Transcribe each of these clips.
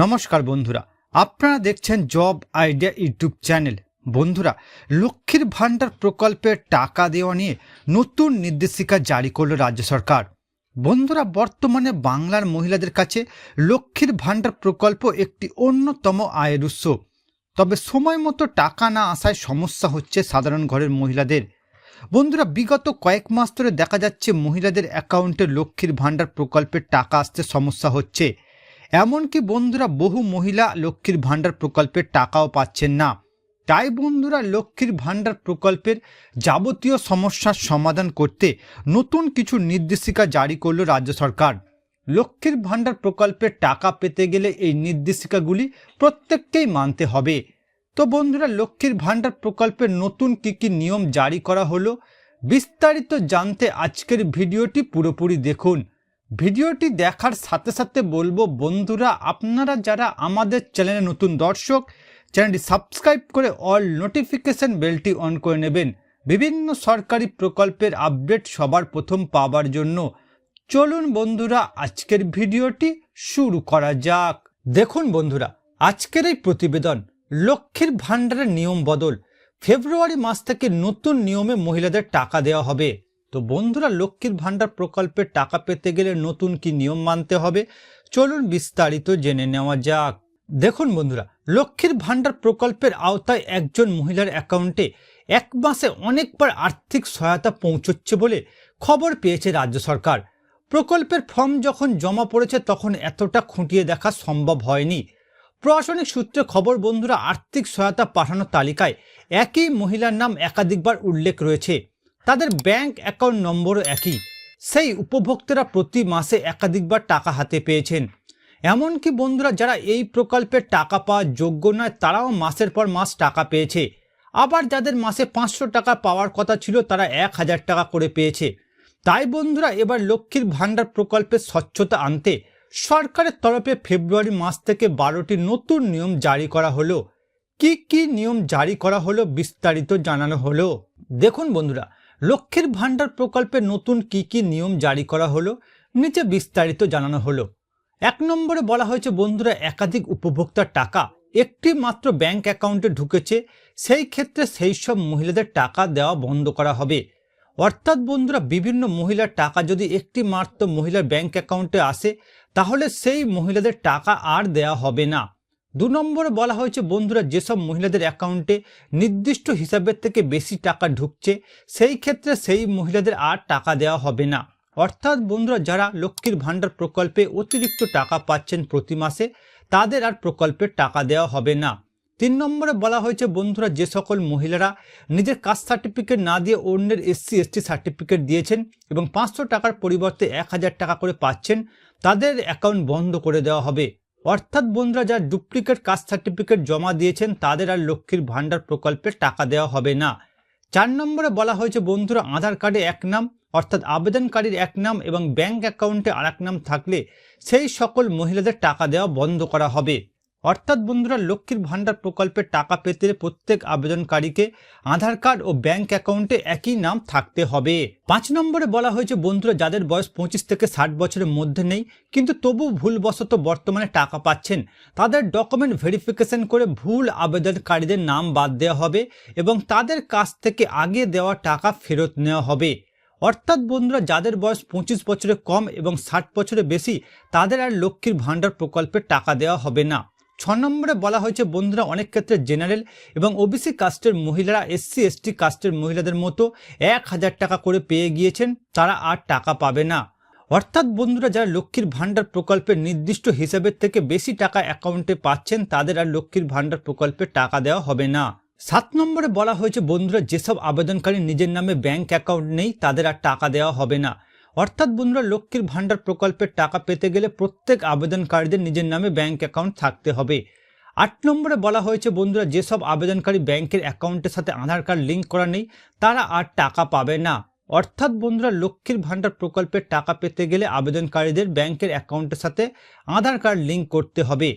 নমস্কার বন্ধুরা, আপনারা দেখছেন জব আইডিয়া ইউটিউব চ্যানেল। বন্ধুরা, লক্ষ্মীর ভাণ্ডার প্রকল্পের টাকা দেওয়া নিয়ে নতুন নির্দেশিকা জারি করল রাজ্য সরকার। বন্ধুরা, বর্তমানে বাংলার মহিলাদের কাছে লক্ষ্মীর ভাণ্ডার প্রকল্প একটি অন্যতম আয়ের উৎস। তবে সময় মতো টাকা না আসায় সমস্যা হচ্ছে সাধারণ ঘরের মহিলাদের। বন্ধুরা, বিগত কয়েক মাস ধরে দেখা যাচ্ছে মহিলাদের অ্যাকাউন্টে লক্ষ্মীর ভাণ্ডার প্রকল্পের টাকা আসতে সমস্যা হচ্ছে। এমনকি বন্ধুরা বহু মহিলা লক্ষ্মীর ভাণ্ডার প্রকল্পের টাকাও পাচ্ছেন না। তাই বন্ধুরা লক্ষ্মীর ভাণ্ডার প্রকল্পের যাবতীয় সমস্যার সমাধান করতে নতুন কিছু নির্দেশিকা জারি করল রাজ্য সরকার। লক্ষ্মীর ভাণ্ডার প্রকল্পের টাকা পেতে গেলে এই নির্দেশিকাগুলি প্রত্যেককেই মানতে হবে। তো বন্ধুরা, লক্ষ্মীর ভাণ্ডার প্রকল্পের নতুন কী কী নিয়ম জারি করা হলো, বিস্তারিত জানতে আজকের ভিডিওটি পুরোপুরি দেখুন। ভিডিওটি দেখার সাথে সাথে বলব বন্ধুরা, আপনারা যারা আমাদের চ্যানেলে নতুন দর্শক, চ্যানেলটি সাবস্ক্রাইব করে অল নোটিফিকেশন বেলটি অন করে নেবেন। বিভিন্ন সরকারি প্রকল্পের আপডেট সবার প্রথম পাওয়ার জন্য। চলুন বন্ধুরা, আজকের ভিডিওটি শুরু করা যাক। দেখুন বন্ধুরা, আজকের এই প্রতিবেদন লক্ষ্মীর ভাণ্ডারের নিয়ম বদল। ফেব্রুয়ারি মাস থেকে নতুন নিয়মে মহিলাদের টাকা দেওয়া হবে। তো বন্ধুরা, লক্ষ্মীর ভাণ্ডার প্রকল্পের টাকা পেতে গেলে নতুন কি নিয়ম মানতে হবে? চলুন বিস্তারিত জেনে নেওয়া যাক। দেখুন বন্ধুরা, লক্ষ্মীর ভাণ্ডার প্রকল্পের আওতায় একজন মহিলার অ্যাকাউন্টে এক মাসে অনেকবার আর্থিক সহায়তা পৌঁছচ্ছে বলে খবর পেয়েছে রাজ্য সরকার। প্রকল্পের ফর্ম যখন জমা পড়েছে তখন এতটা খুঁটিয়ে দেখা সম্ভব হয়নি। প্রশাসনিক সূত্রে খবর, বন্ধুরা, আর্থিক সহায়তা পাঠানোর তালিকায় একই মহিলার নাম একাধিকবার উল্লেখ রয়েছে। তাদের ব্যাংক অ্যাকাউন্ট নম্বরও একই। সেই উপভোক্তারা প্রতি মাসে একাধিকবার টাকা হাতে পেয়েছেন। এমনকি বন্ধুরা যারা এই প্রকল্পের টাকা পাওয়ার যোগ্য নয়, তারাও মাসের পর মাস টাকা পেয়েছে। আবার যাদের মাসে পাঁচশো টাকা পাওয়ার কথা ছিল, তারা এক হাজার টাকা করে পেয়েছে। তাই বন্ধুরা, এবার লক্ষ্মীর ভাণ্ডার প্রকল্পের স্বচ্ছতা আনতে সরকারের তরফে ফেব্রুয়ারি মাস থেকে বারোটি নতুন নিয়ম জারি করা হলো। কি কি নিয়ম জারি করা হলো বিস্তারিত জানানো হলো। দেখুন বন্ধুরা লক্ষ্মীর ভাণ্ডার প্রকল্পে নতুন কি কি নিয়ম জারি করা হলো, নিচে বিস্তারিত জানানো হলো। এক নম্বরে বলা হয়েছে, বন্ধুরা, একাধিক উপভোক্তার টাকা একটি মাত্র ব্যাংক অ্যাকাউন্টে ঢুকেছে, সেই ক্ষেত্রে সেই সব মহিলাদের টাকা দেওয়া বন্ধ করা হবে। অর্থাৎ, বন্ধুরা, বিভিন্ন মহিলার টাকা যদি একটি মাত্র মহিলার ব্যাংক অ্যাকাউন্টে আসে, তাহলে সেই মহিলাদের টাকা আর দেওয়া হবে না। দু নম্বরে বলা হয়েছে, বন্ধুরা, যেসব মহিলাদের অ্যাকাউন্টে নির্দিষ্ট হিসাবের থেকে বেশি টাকা ঢুকছে, সেই ক্ষেত্রে সেই মহিলাদের আর টাকা দেওয়া হবে না। অর্থাৎ, বন্ধুরা, যারা লক্ষ্মীর ভাণ্ডার প্রকল্পে অতিরিক্ত টাকা পাচ্ছেন প্রতি মাসে, তাদের আর প্রকল্পের টাকা দেওয়া হবে না। তিন নম্বরে বলা হয়েছে, বন্ধুরা, যে সকল মহিলারা নিজের কাস্ট সার্টিফিকেট না দিয়ে অন্যের এসসি, এসটি সার্টিফিকেট দিয়েছেন এবং পাঁচশো টাকার পরিবর্তে এক হাজার টাকা করে পাচ্ছেন, তাদের অ্যাকাউন্ট বন্ধ করে দেওয়া হবে। অর্থাৎ বন্ধুরা, যারা ডুপ্লিকেট কাস্ট সার্টিফিকেট জমা দিয়েছেন, তাদের আর লক্ষ্মীর ভাণ্ডার প্রকল্পে টাকা দেওয়া হবে না। চার নম্বরে বলা হয়েছে, বন্ধুরা, আধার কার্ডে এক নাম, অর্থাৎ আবেদনকারীর এক নাম এবং ব্যাংক অ্যাকাউন্টে আর নাম থাকলে সেই সকল মহিলাদের টাকা দেওয়া বন্ধ করা হবে। অর্থাৎ বন্ধুরা, লক্ষ্মীর ভাণ্ডার প্রকল্পের টাকা পেতে প্রত্যেক আবেদনকারীকে আধার কার্ড ও ব্যাংক অ্যাকাউন্টে একই নাম থাকতে হবে। পাঁচ নম্বরে বলা হয়েছে, বন্ধুরা, যাদের বয়স পঁচিশ থেকে ষাট বছরের মধ্যে নেই, কিন্তু তবু ভুলবশত বর্তমানে টাকা পাচ্ছেন, তাদের ডকুমেন্ট ভেরিফিকেশন করে ভুল আবেদনকারীদের নাম বাদ দেওয়া হবে এবং তাদের কাছ থেকে আগে দেওয়া টাকা ফেরত নেওয়া হবে। অর্থাৎ বন্ধুরা, যাদের বয়স পঁচিশ বছরের কম এবং ষাট বছরের বেশি, তাদের আর লক্ষ্মীর ভাণ্ডার প্রকল্পে টাকা দেওয়া হবে না। ছ নম্বরে বলা হয়েছে, বন্ধুরা অনেক ক্ষেত্রে জেনারেল এবং ওবিসি কাস্টের মহিলারা এসসি এসটি কাস্টের মহিলাদের মতো এক হাজার টাকা করে পেয়ে গিয়েছেন, তারা আর টাকা পাবে না। অর্থাৎ বন্ধুরা, যারা লক্ষ্মীর ভাণ্ডার প্রকল্পের নির্দিষ্ট হিসাবের থেকে বেশি টাকা অ্যাকাউন্টে পাচ্ছেন, তাদের আর লক্ষ্মীর ভাণ্ডার প্রকল্পে টাকা দেওয়া হবে না। সাত নম্বরে বলা হয়েছে, বন্ধুরা, যেসব আবেদনকারী নিজের নামে ব্যাংক অ্যাকাউন্ট নেই, তাদের আর টাকা দেওয়া হবে না। অর্থাৎ বন্ধুরা, লক্ষ্মীর ভাণ্ডার প্রকল্পের টাকা পেতে গেলে প্রত্যেক আবেদনকারীদের নিজের নামে ব্যাংক অ্যাকাউন্ট থাকতে হবে। আট নম্বরে বলা হয়েছে, বন্ধুরা, যেসব আবেদনকারী ব্যাংকের অ্যাকাউন্টের সাথে আধার কার্ড লিঙ্ক করা নেই, তারা আর টাকা পাবে না। অর্থাৎ বন্ধুরা, লক্ষ্মীর ভাণ্ডার প্রকল্পের টাকা পেতে গেলে আবেদনকারীদের ব্যাংকের অ্যাকাউন্টের সাথে আধার কার্ড লিঙ্ক করতে হবে।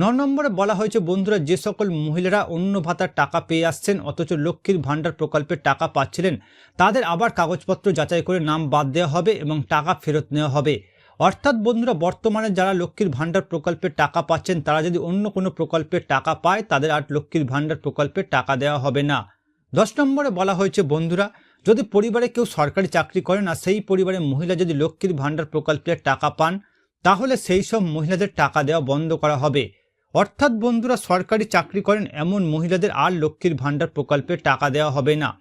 ন নম্বরে বলা হয়েছে, বন্ধুরা, যে সকল মহিলারা অন্য ভাতার টাকা পেয়ে আসছেন, অথচ লক্ষ্মীর ভাণ্ডার প্রকল্পের টাকা পাচ্ছিলেন, তাদের আবার কাগজপত্র যাচাই করে নাম বাদ দেওয়া হবে এবং টাকা ফেরত নেওয়া হবে। অর্থাৎ, বন্ধুরা, বর্তমানে যারা লক্ষ্মীর ভাণ্ডার প্রকল্পের টাকা পাচ্ছেন, তারা যদি অন্য কোনো প্রকল্পের টাকা পায়, তাদের আর লক্ষ্মীর ভাণ্ডার প্রকল্পের টাকা দেওয়া হবে না। দশ নম্বরে বলা হয়েছে, বন্ধুরা, যদি পরিবারে কেউ সরকারি চাকরি করেন আর সেই পরিবারের মহিলা যদি লক্ষ্মীর ভাণ্ডার প্রকল্পের টাকা পান, তাহলে সেই সব মহিলাদের টাকা দেওয়া বন্ধ করা হবে। অর্থাৎ বন্ধুরা, সরকারি চাকরি করেন এমন মহিলাদের আর লক্ষ্মীর ভাণ্ডার প্রকল্পে টাকা দেওয়া হবে না।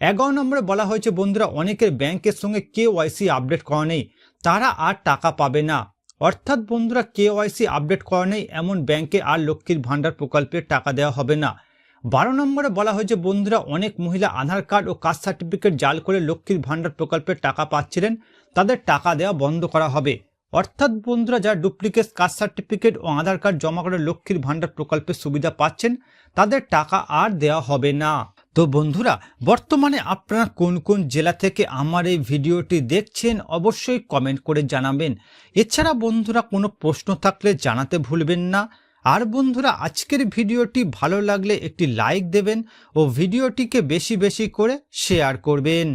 এগারো নম্বরে বলা হয়েছে, বন্ধুরা, অনেকের ব্যাংকের সঙ্গে কে ওয়াইসি আপডেট করা নেই। তারা আর টাকা পাবে না। অর্থাৎ বন্ধুরা, কে ওয়াইসি আপডেট করা নেই, এমন ব্যাংকে আর লক্ষ্মীর ভাণ্ডার প্রকল্পে টাকা দেওয়া হবে না। বারো নম্বরে বলা হয়েছে, বন্ধুরা, অনেক মহিলা আধার কার্ড ও কাস্ট সার্টিফিকেট জাল করে লক্ষ্মীর ভাণ্ডার প্রকল্পের টাকা পাচ্ছিলেন। তাদের টাকা দেওয়া বন্ধ করা হবে। অর্থাৎ বন্ধুরা, যারা ডুপ্লিকেট কাস্ট সার্টিফিকেট ও আধার কার্ড জমা করে লক্ষ্মীর ভাণ্ডার প্রকল্পের সুবিধা পাচ্ছেন, তাদের টাকা আর দেওয়া হবে না। তো বন্ধুরা, বর্তমানে আপনারা কোন কোন জেলা থেকে আমার এই ভিডিওটি দেখছেন, অবশ্যই কমেন্ট করে জানাবেন। এছাড়া বন্ধুরা, কোনো প্রশ্ন থাকলে জানাতে ভুলবেন না। আর বন্ধুরা, আজকের ভিডিওটি ভালো লাগলে একটি লাইক দেবেন ও ভিডিওটিকে বেশি বেশি করে শেয়ার করবেন।